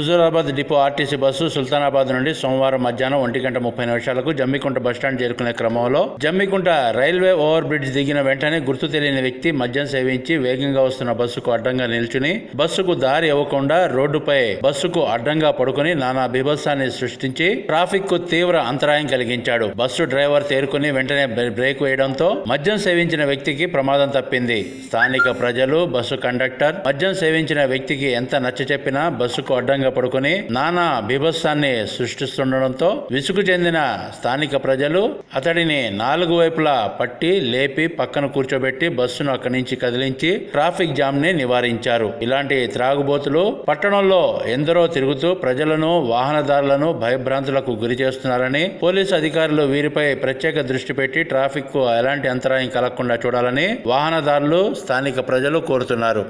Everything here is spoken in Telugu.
Huzurabad depot RTC bus Sultanabad నుండి సోమవారం మధ్యాహ్నం ఒంటి గంట ముప్పై నిమిషాలకు జమ్మికుంట బస్టాండ్ చేరుకునే క్రమంలో జమ్మికుంట రైల్వే ఓవర్ బ్రిడ్జ్ దిగిన వెంటనే గుర్తు తెలియని వ్యక్తి మద్యం సేవించి వేగంగా వస్తున్న బస్సుకు అడ్డంగా నిల్చుని బస్సుకు దారి ఇవ్వకుండా రోడ్డుపై బస్సుకు అడ్డంగా పడుకుని నానా బీభత్సాన్ని సృష్టించి ట్రాఫిక్కు తీవ్ర అంతరాయం కలిగించాడు. బస్సు డ్రైవర్ తేరుకుని వెంటనే బ్రేక్ వేయడంతో మద్యం సేవించిన వ్యక్తికి ప్రమాదం తప్పింది. స్థానిక ప్రజలు బస్సు కండక్టర్ మద్యం సేవించిన వ్యక్తికి ఎంత నచ్చ చెప్పినా బస్సుకు అడ్డంగా పడుకుని నానా బీభత్సాన్ని సృష్టిస్తుండడంతో విసుగు చెందిన స్థానిక ప్రజలు అతడిని నాలుగు వైపులా పట్టి లేపి పక్కన కూర్చోబెట్టి బస్సును అక్కడి నుంచి కదిలించి ట్రాఫిక్ జామ్ని నివారించారు. ఇలాంటి త్రాగుబోతులు పట్టణంలో ఎందరో తిరుగుతూ ప్రజలను వాహనదారులను భయభ్రాంతులకు గురి చేస్తున్నారని పోలీసు అధికారులు వీరిపై ప్రత్యేక దృష్టి పెట్టి ట్రాఫిక్కు ఎలాంటి అంతరాయం కలగకుండా చూడాలని వాహనదారులు స్థానిక ప్రజలు కోరుతున్నారు.